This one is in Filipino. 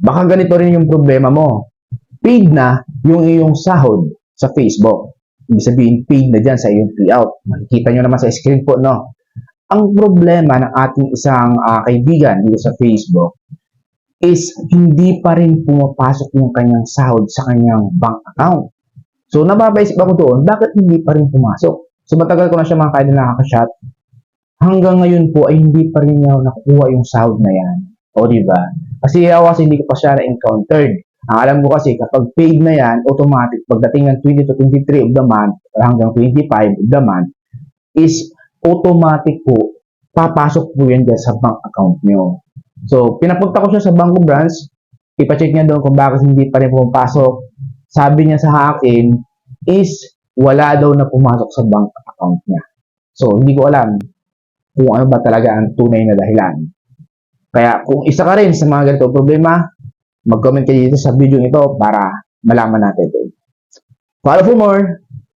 Baka ganito rin yung problema mo. Paid na yung iyong sahod sa Facebook. Ibig sabihin, paid na dyan sa iyong payout. Makikita nyo naman sa screen po, no? Ang problema ng ating isang ah, kaibigan dito sa Facebook is hindi pa rin pumapasok yung kanyang sahod sa kanyang bank account. So, napapaisip ako doon, bakit hindi pa rin pumasok? So, matagal ko na siya mga kailan nakakashot. Hanggang ngayon po ay hindi pa rin niya nakukuha yung sahod na yan. O, di ba? Kasi ako kasi hindi ko pa siya na-encountered. Ang alam ko kasi, kapag paid na yan, automatic, pagdating ng 20 to 23 of the month, hanggang 25 of the month, is automatic po, papasok po yan dyan sa bank account nyo. So, pinapunta ko siya sa Bangko branch, ipacheck niya doon kung bakit hindi pa rin pumapasok. Sabi niya sa akin is wala daw na pumasok sa bank account niya. So, hindi ko alam kung ano ba talaga ang tunay na dahilan. Kaya kung isa ka rin sa mga ganito problema, mag-comment ka dito sa video ito para malaman natin. Follow for more!